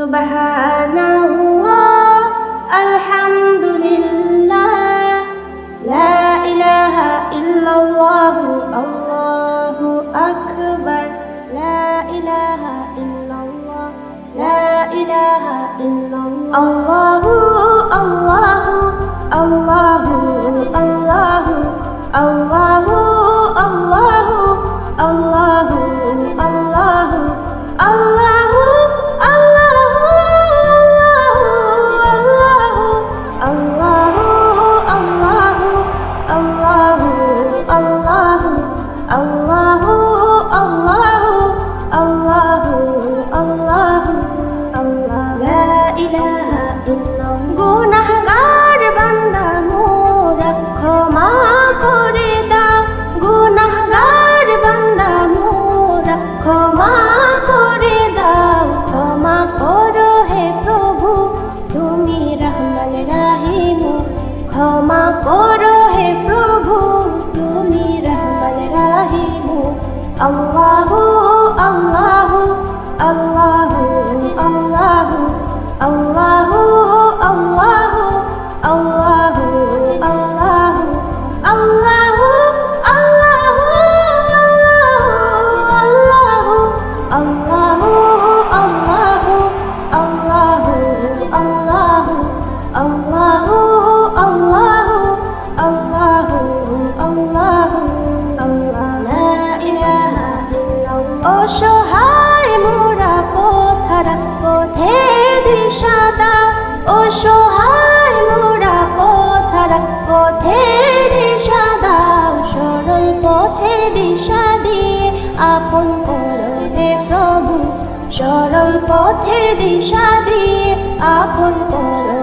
سبحان الله الحمد لله لا إله إلا الله الله أكبر لا إله إلا الله لا إله إلا الله الله الله الله الله الله ক্ষমা করো হে প্রভু, তুমি রহমান রাহিম। আল্লাহ আল্লাহ আল্লাহ আল্লাহ আল্লাহ আল্লাহ আল্লাহ, আল্লাহু অসহায় মোরা পথরা পথের দিশা দাও অসহায় মোরা পথরা পথের দিশা সরল পথের দিশা দিয়ে আপন করো প্রভু। সরল পথের দিশা দিয়ে আপন করো